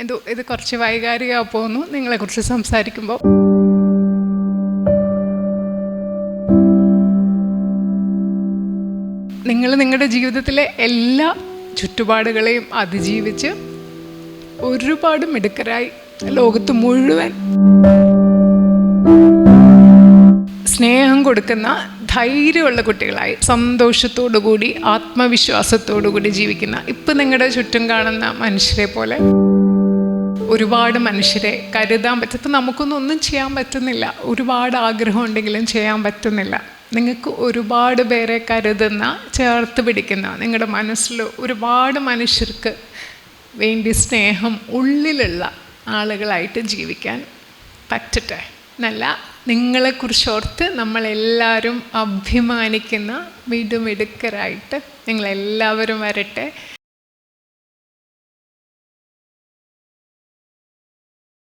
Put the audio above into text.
എന്തോ ഇത് കുറച്ച് വൈകാരിക പോകുന്നു നിങ്ങളെക്കുറിച്ച് സംസാരിക്കുമ്പോൾ നിങ്ങൾ നിങ്ങളുടെ ജീവിതത്തിലെ എല്ലാ ചുറ്റുപാടുകളെയും അതിജീവിച്ച് ഒരുപാട് മിടുക്കരായി ലോകത്ത് മുഴുവൻ സ്നേഹം കൊടുക്കുന്ന ധൈര്യമുള്ള കുട്ടികളായി സന്തോഷത്തോടു കൂടി ആത്മവിശ്വാസത്തോടു കൂടി ജീവിക്കുന്ന ഇപ്പം നിങ്ങളുടെ ചുറ്റും കാണുന്ന മനുഷ്യരെ പോലെ ഒരുപാട് മനുഷ്യരെ കരുതാൻ പറ്റും. ഇപ്പം നമുക്കൊന്നും ഒന്നും ചെയ്യാൻ പറ്റുന്നില്ല. ഒരുപാട് ആഗ്രഹം ഉണ്ടെങ്കിലും ചെയ്യാൻ പറ്റുന്നില്ല. നിങ്ങൾക്ക് ഒരുപാട് പേരെ കരുതുന്ന ചേർത്ത് പിടിക്കുന്ന നിങ്ങളുടെ മനസ്സിൽ ഒരുപാട് മനുഷ്യർക്ക് വേണ്ടി സ്നേഹം ഉള്ളിലുള്ള ആളുകളായിട്ട് ജീവിക്കാൻ പറ്റട്ടെ. എന്നല്ല നിങ്ങളെക്കുറിച്ചോർത്ത് നമ്മളെല്ലാവരും അഭിമാനിക്കുന്ന മിടുമിടുക്കരായിട്ട് നിങ്ങളെല്ലാവരും വരട്ടെ.